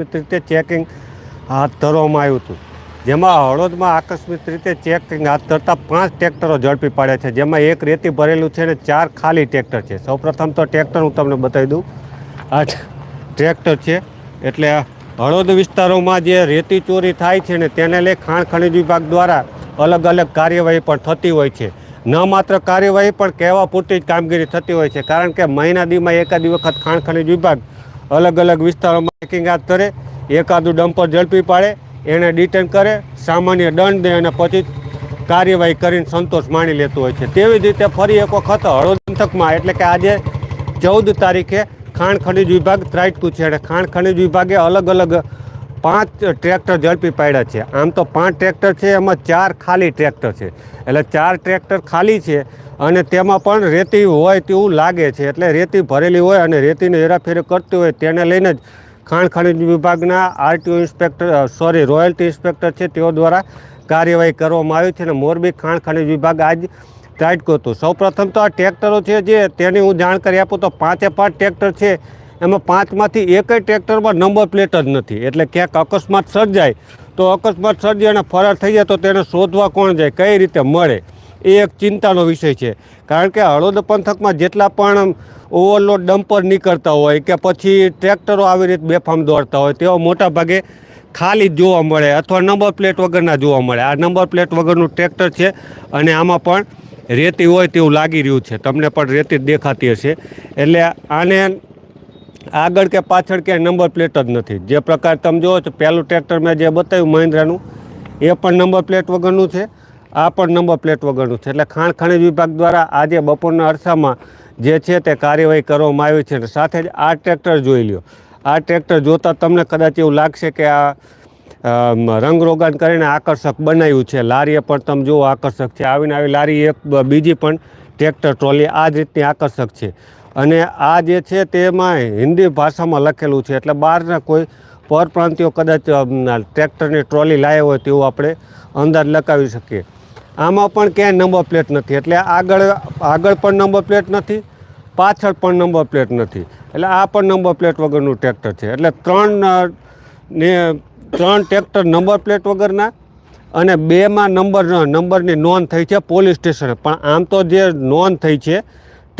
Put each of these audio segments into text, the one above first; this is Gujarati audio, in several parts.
આકસ્મિક રીતે ચેકિંગ હાથ ધરવામાં આવ્યું હતું. જેમાં હળોદમાં આકસ્મિક રીતે ચેકિંગ હાથ ધરતા પાંચ ટ્રેક્ટરો ઝડપી પાડ્યા છે. જેમાં એક રેતી ભરેલું છે અને ચાર ખાલી ટ્રેક્ટર છે. સૌપ્રથમ તો ટ્રેક્ટર હું તમને બતાવી દઉં. આ ટ્રેક્ટર છે. એટલે હળોદ વિસ્તારોમાં જે રેતી ચોરી થાય છે ને તેને લઈ ખાણ ખનિજ વિભાગ દ્વારા અલગ અલગ કાર્યવાહી પણ થતી હોય છે. ન માત્ર કાર્યવાહી પણ કહેવા પૂરતી જ કામગીરી થતી હોય છે. કારણ કે મહિના દીમાં એકાદી વખત ખાણ ખનિજ વિભાગ અલગ અલગ વિસ્તારોમાં ચેકિંગ હાથ ધરે એકાદું ડમ્પર ઝડપી પાડે, એને ડિટેન કરે, સામાન્ય દંડ દે અને પછી કાર્યવાહી કરીને સંતોષ માણી લેતું હોય છે. તેવી જ રીતે ફરી એક વખત હળવદ પંથકમાં, એટલે કે આજે ચૌદ તારીખે ખાણ ખનિજ વિભાગ ત્રાટકું છે. અને ખાણ ખનિજ વિભાગે અલગ અલગ પાંચ ટ્રેક્ટર ઝડપી પાડ્યા છે. આમ તો પાંચ ટ્રેક્ટર છે, એમાં ચાર ખાલી ટ્રેક્ટર છે. એટલે ચાર ટ્રેક્ટર ખાલી છે અને તેમાં પણ રેતી હોય તેવું લાગે છે. એટલે રેતી ભરેલી હોય અને રેતીને હેરાફેરી કરતી હોય તેને લઈને જ ખાણ ખનિજ વિભાગના RTO inspector sorry, royalty inspector છે તેઓ દ્વારા કાર્યવાહી કરવામાં આવી છે અને મોરબી ખાણ ખનિજ વિભાગ આજ ત્રાટકું હતું. સૌપ્રથમ તો આ ટ્રેક્ટરો છે જે, તેની હું જાણકારી આપું તો પાંચે પાંચ ટ્રેક્ટર છે એમાં પાંચમાંથી એકય ટ્રેક્ટરમાં નંબર પ્લેટ જ નથી. એટલે ક્યાંક અકસ્માત સર્જાય, તો અકસ્માત સર્જાય અને ફરાર થઈ જાય તો તેને શોધવા કોણ જાય, કઈ રીતે મળે? એ એક ચિંતાનો વિષય છે. કારણ કે હળોદ પંથકમાં જેટલા પણ ઓવરલોડ ડમ્પર નીકળતા હોય કે પછી ટ્રેક્ટરો આવી રીતે બેફામ દોડતા હોય, તેઓ મોટા ભાગે ખાલી જોવા મળે અથવા નંબર પ્લેટ વગરના જોવા મળે. આ નંબર પ્લેટ વગરનું ટ્રેક્ટર છે અને આમાં પણ રેતી હોય તેવું લાગી રહ્યું છે. તમને પણ રેતી દેખાતી હશે. એટલે આને આગળ કે પાછળ ક્યાંય નંબર પ્લેટ જ નથી. જે પ્રકાર તમે જુઓ છો, પહેલું ટ્રેક્ટર મેં જે બતાવ્યું, મહિન્દ્રાનું, એ પણ નંબર પ્લેટ વગરનું છે, આ પણ નંબર પ્લેટ વગરનું છે. એટલે ખાણ ખનિજ વિભાગ દ્વારા આજે બપોરના અરસામાં જે છે તે કાર્યવાહી કરવામાં આવી છે સાથે જ આ ટ્રેક્ટર જોઈ લ્યો. આ ટ્રેક્ટર જોતાં તમને કદાચ એવું લાગશે કે આ રંગરોગાન કરીને આકર્ષક બનાવ્યું છે. લારીએ પણ તમે જુઓ આકર્ષક છે. આવીને આવી લારી એક, બીજી પણ ટ્રેક્ટર ટ્રોલી આ જ રીતની આકર્ષક છે. અને આ જે છે તેમાં હિન્દી ભાષામાં લખેલું છે. એટલે બહારના કોઈ પરપ્રાંતિયો કદાચ ટ્રેક્ટરની ટ્રોલી લાવ્યા હોય તેવું આપણે અંદાજ લગાવી શકીએ. આમાં પણ ક્યાંય નંબર પ્લેટ નથી. એટલે આગળ આગળ પણ નંબર પ્લેટ નથી, પાછળ પણ નંબર પ્લેટ નથી. એટલે આ પણ નંબર પ્લેટ વગરનું ટ્રેક્ટર છે. એટલે ત્રણ ને, ત્રણ ટ્રેક્ટર નંબર પ્લેટ વગરના અને બેમાં નંબર, નંબરની નોંધ થઈ છે પોલીસ સ્ટેશને. પણ આમ તો જે નોંધ થઈ છે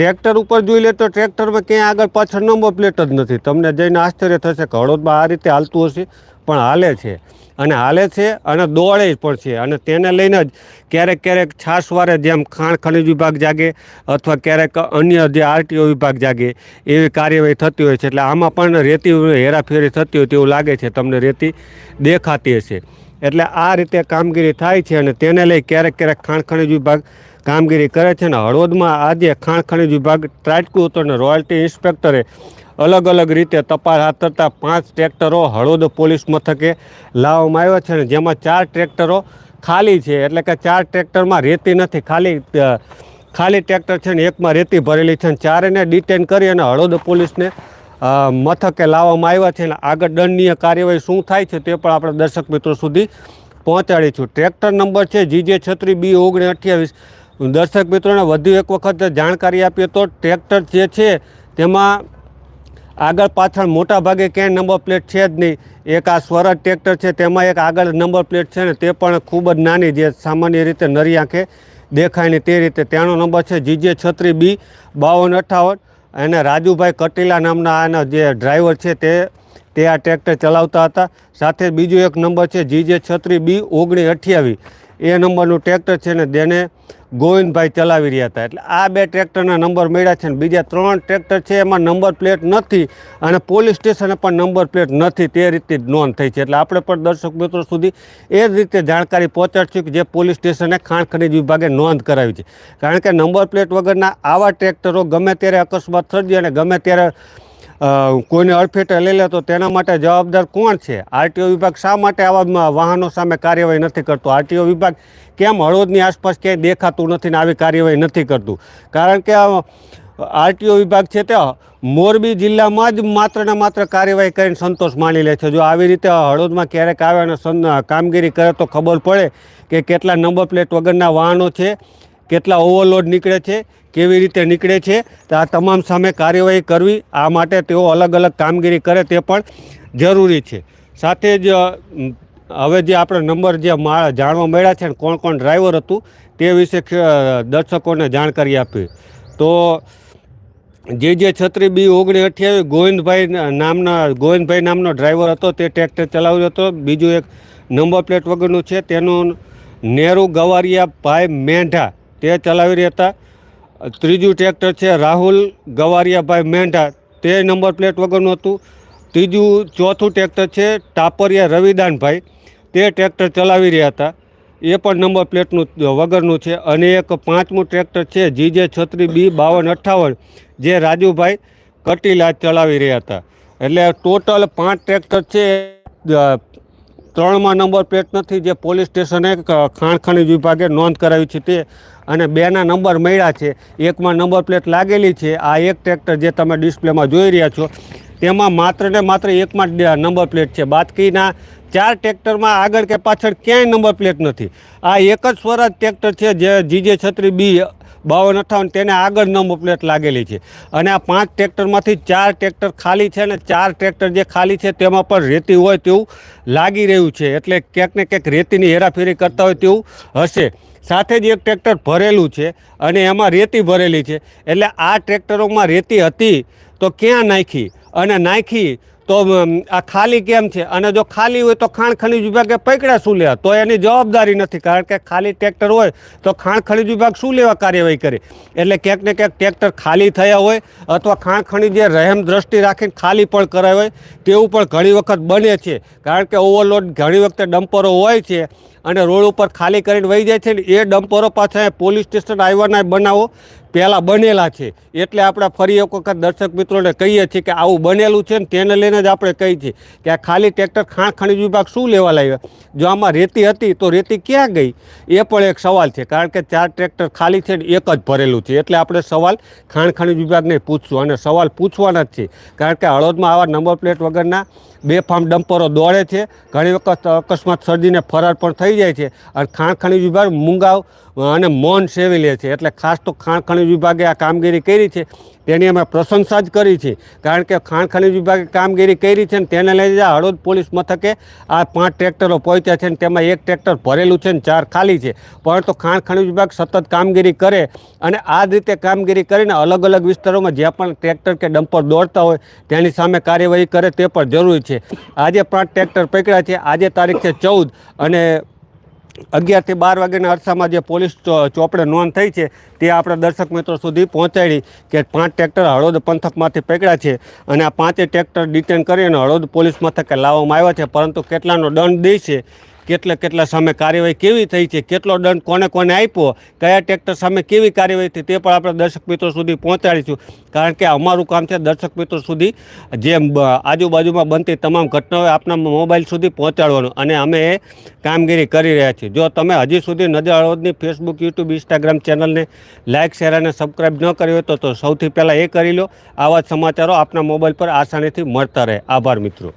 ટ્રેક્ટર ઉપર જોઈ લે તો ટ્રેક્ટરમાં ક્યાંય આગળ પાછળ નંબર પ્લેટ જ નથી. તમને જઈને આશ્ચર્ય થશે કે હળોદમાં આ રીતે હાલતું હશે, પણ હાલે છે. અને હાલે છે અને દોડે પણ છે. અને તેને લઈને જ ક્યારેક ક્યારેક છાસવારે જેમ ખાણ ખનિજ વિભાગ જાગે અથવા ક્યારેક અન્ય જે આરટીઓ વિભાગ જાગે, એવી કાર્યવાહી થતી હોય છે. એટલે આમાં પણ રેતી હેરાફેરી થતી હોય તેવું લાગે છે. તમને રેતી દેખાતી હશે. એટલે આ રીતે કામગીરી થાય છે અને તેને લઈ ક્યારેક ક્યારેક ખાણ ખનિજ વિભાગ કામગીરી કરે છે અને હળવદમાં આજે ખાણ ખનિજ વિભાગ ત્રાટકું હતું અને રોયલ્ટી ઇન્સ્પેક્ટરે અલગ અલગ રીતે તપાસ હાથ ધરતા પાંચ ટ્રેક્ટરો હળવદ પોલીસ મથકે લાવવામાં આવ્યા છે અને જેમાં ચાર ટ્રેક્ટરો ખાલી છે. એટલે કે ચાર ટ્રેક્ટરમાં રેતી નથી, ખાલી ખાલી ટ્રેક્ટર છે ને એકમાં રેતી ભરેલી છે અને ચારેને ડિટેન કરી અને હળવદ પોલીસને મથકે લાવવામાં આવ્યા છે અને આગળ દંડનીય કાર્યવાહી શું થાય છે તે પણ આપણે દર્શક મિત્રો સુધી પહોંચાડીશું. ટ્રેક્ટર નંબર છે જીજે છત્રી બી ઓગણીસ અઠ્યાવીસ દર્શક મિત્રોને વધુ એક વખત જાણકારી આપીએ તો ટ્રેક્ટર જે છે તેમાં આગળ પાછળ મોટા ભાગે ક્યાંય નંબર પ્લેટ છે જ નહીં. એક આ સ્વરાજ ટ્રેક્ટર છે, તેમાં એક આગળ નંબર પ્લેટ છે ને તે પણ ખૂબ જ નાની જે સામાન્ય રીતે નરી આંખે દેખાય ને તે રીતે. તેનો નંબર છે જીજે છત્રી બી બાવન અઠાવન. અને રાજુભાઈ કટીલા નામના આના જે ડ્રાઈવર છે તે તે આ ટ્રેક્ટર ચલાવતા હતા. સાથે બીજો એક નંબર છે જીજે છત્રી બી ઓગણીસ અઠ્યાવીસ એ નંબરનું ટ્રેક્ટર છે ને તેને ગોવિંદભાઈ ચલાવી રહ્યા હતા. એટલે આ બે ટ્રેક્ટરના નંબર મળ્યા છે ને બીજા ત્રણ ટ્રેક્ટર છે એમાં નંબર પ્લેટ નથી અને પોલીસ સ્ટેશને પણ નંબર પ્લેટ નથી. તે રીતે જ નોંધ થઈ છે. એટલે આપણે પણ દર્શક મિત્રો સુધી એ જ રીતે જાણકારી પહોંચાડશું કે જે પોલીસ સ્ટેશને ખાણ ખનીજ વિભાગે નોંધ કરાવી છે. કારણ કે નંબર પ્લેટ વગરના આવા ટ્રેક્ટરો ગમે ત્યારે અકસ્માત સર્જી અને ગમે ત્યારે કોઈને અડફેટે લઈ લે તો તેના માટે જવાબદાર કોણ છે? આરટીઓ વિભાગ શા માટે આવા વાહનો સામે કાર્યવાહી નથી કરતો? આરટીઓ વિભાગ કેમ હળવદની આસપાસ ક્યાંય દેખાતું નથી ને આવી કાર્યવાહી નથી કરતું? કારણ કે આરટીઓ વિભાગ છે તે મોરબી જિલ્લામાં જ માત્ર ને માત્ર કાર્યવાહી કરીને સંતોષ માની લે છે. જો આવી રીતે હળવદમાં ક્યારેક આવે અને કામગીરી કરે તો ખબર પડે કે કેટલા નંબર પ્લેટ વગરના વાહનો છે. કેટલા ઓવરલોડ નીકળે છે, કેવી રીતે નીકળે છે, તો આ તમામ સામે કાર્યવાહી કરવી, આ માટે તેઓ અલગ અલગ કામગીરી કરે તે પણ જરૂરી છે. સાથે જ હવે જે આપણે નંબર જે જાણવા મળ્યા છે ને કોણ કોણ ડ્રાઈવર હતું, તે વિશે દર્શકોને જાણકારી આપી. તો જે જે છત્રી બી ઓગણી અઠ્યાવીસ ગોવિંદભાઈ નામના, ગોવિંદભાઈ નામનો ડ્રાઈવર હતો, તે ટ્રેક્ટર ચલાવ્યો હતો. બીજું એક નંબર પ્લેટ વગરનું છે, તેનું નેહરુ ગવારિયા ભાઈ મેંઢા. તે ચલાવી રહ્યા હતા. ત્રીજું ટ્રેક્ટર છે રાહુલ ગવારિયાભાઈ મેંઢા. તે નંબર પ્લેટ વગરનું હતું. ત્રીજું, ચોથું ટ્રેક્ટર છે ટાપરિયા રવિદાનભાઈ. તે ટ્રેક્ટર ચલાવી રહ્યા હતા. એ પણ નંબર પ્લેટનું વગરનું છે. અને એક પાંચમું ટ્રેક્ટર છે જીજે છત્રી બી બાવન અઠ્ઠાવન, જે રાજુભાઈ કટીલા ચલાવી રહ્યા હતા. એટલે ટોટલ પાંચ ટ્રેક્ટર છે ત્રણમાં નંબર પ્લેટ નથી, જે પોલીસ સ્ટેશને ખાણ ખનીજ વિભાગે નોંધ કરાવી છે તે. અને બેના નંબર મળ્યા છે, એકમાં નંબર પ્લેટ લાગેલી છે, આ એક ટ્રેક્ટર જે તમે ડિસ્પ્લેમાં જોઈ રહ્યા છો, તેમાં માત્ર ને માત્ર એકમાં નંબર પ્લેટ છે. બાકીના ચાર ટ્રેક્ટરમાં આગળ કે પાછળ ક્યાંય નંબર પ્લેટ નથી. આ એક જ સ્વરાજ ટ્રેક્ટર છે જે જીજે છત્રી બી બાવન અઠાવન, તેને આગળ નંબર પ્લેટ લાગેલી છે. અને આ પાંચ ટ્રેક્ટરમાંથી ચાર ટ્રેક્ટર ખાલી છે અને ચાર ટ્રેક્ટર જે ખાલી છે તેમાં પણ રેતી હોય તેવું લાગી રહ્યું છે. એટલે ક્યાંક ને ક્યાંક રેતીની હેરાફેરી કરતા હોય તેવું હશે. સાથે જ એક ટ્રેક્ટર ભરેલું છે અને એમાં રેતી ભરેલી છે. એટલે આ ટ્રેક્ટરોમાં રેતી હતી તો ક્યાં નાખી? અને નાખી, તો આ ખાલી કેમ છે? અને જો ખાલી હોય તો ખાણ ખનીજ વિભાગે પકડ્યા શું લેવા? તો એની જવાબદારી નથી, કારણ કે ખાલી ટ્રેક્ટર હોય તો ખાણ ખનીજ વિભાગ શું લેવા કાર્યવાહી કરે? એટલે ક્યાંક ને ક્યાંક ટ્રેક્ટર ખાલી થયા હોય અથવા ખાણ ખનીજે રહેમ દ્રષ્ટિ રાખીને ખાલી પણ કરાય હોય, તેવું પણ ઘણી વખત બને છે. કારણ કે ઓવરલોડ ઘણી વખતે ડમ્પરો હોય છે અને રોડ ઉપર ખાલી કરીને વહી જાય છે ને એ ડમ્પરો પાછા પોલીસ સ્ટેશન આવ્યાના બનાવો. પહેલાં બનેલા છે. એટલે આપણે ફરી એક વખત દર્શક મિત્રોને કહીએ છીએ કે આવું બનેલું છે ને તેને લઈને જ આપણે કહીએ છીએ કે આ ખાલી ટ્રેક્ટર ખાણ ખનિજ વિભાગ શું લેવા લાવ્યા જો આમાં રેતી હતી તો રેતી ક્યાં ગઈ? એ પણ એક સવાલ છે. કારણ કે ચાર ટ્રેક્ટર ખાલી છે ને એક જ ભરેલું છે. એટલે આપણે સવાલ ખાણ ખનિજ વિભાગને પૂછશું. અને સવાલ પૂછવાના જ છે. કારણ કે હળોદમાં આવા નંબર પ્લેટ વગરના બેફામ ડમ્પરો દોડે છે. ઘણી વખત અકસ્માત સર્જીને ફરાર પણ થઈ જાય છે અને ખાણ ખનીજ વિભાગ મૂંગાવ અને મૌન સેવી લે છે. એટલે ખાસ તો ખાણ ખનીજ વિભાગે આ કામગીરી કરી છે. તેની અમે પ્રશંસા જ કરી છે. કારણ કે ખાણ ખનીજ વિભાગે કામગીરી કરી છે ને તેને લઈને આ હળોદ પોલીસ મથકે આ પાંચ ટ્રેક્ટરો પહોંચ્યા છે ને તેમાં એક ટ્રેક્ટર ભરેલું છે ને ચાર ખાલી છે. પરંતુ ખાણ ખનીજ વિભાગ સતત કામગીરી કરે અને આ રીતે કામગીરી કરીને અલગ અલગ વિસ્તારોમાં જ્યાં પણ ટ્રેક્ટર કે ડમ્પર દોડતા હોય તેની સામે કાર્યવાહી કરે તે પણ જરૂરી છે. આજે પાંચ ટ્રેક્ટર પકડ્યા છે. આજે તારીખ છે ચૌદ અને અગિયારથી બાર વાગ્યાના અરસામાં જે પોલીસ ચોપડે નોંધ થઈ છે, તે આપણા દર્શક મિત્રો સુધી પહોંચાડી કે પાંચ ટ્રેક્ટર હળોદ પંથકમાંથી પકડ્યા છે અને આ પાંચે ટ્રેક્ટર ડિટેન કરી અને હળોદ પોલીસ મથકે લાવવામાં આવ્યા છે. પરંતુ કેટલાનો દંડ દે છે કેટલા કેટલા સામે કાર્યવાહી કેવી થઈ છે, કેટલો દંડ કોને કોને આપ્યો, કયા ટ્રેક્ટર સામે કેવી કાર્યવાહી થઈ, તે પણ આપણે દર્શક મિત્રો સુધી પહોંચાડીશું. કારણ કે અમારું કામ છે દર્શક મિત્રો સુધી જે આજુબાજુમાં બનતી તમામ ઘટનાઓ આપના મોબાઈલ સુધી પહોંચાડવાનું અને અમે એ કામગીરી કરી રહ્યા છીએ. જો તમે હજી સુધી નજર હળવદની ફેસબુક યુટ્યુબ ઇન્સ્ટાગ્રામ ચેનલને લાઇક શેર અને સબસ્ક્રાઈબ ન કરી હોય તો સૌથી પહેલાં એ કરી લો. આવા સમાચારો આપના મોબાઈલ પર આસાનીથી મળતા રહે. આભાર મિત્રો.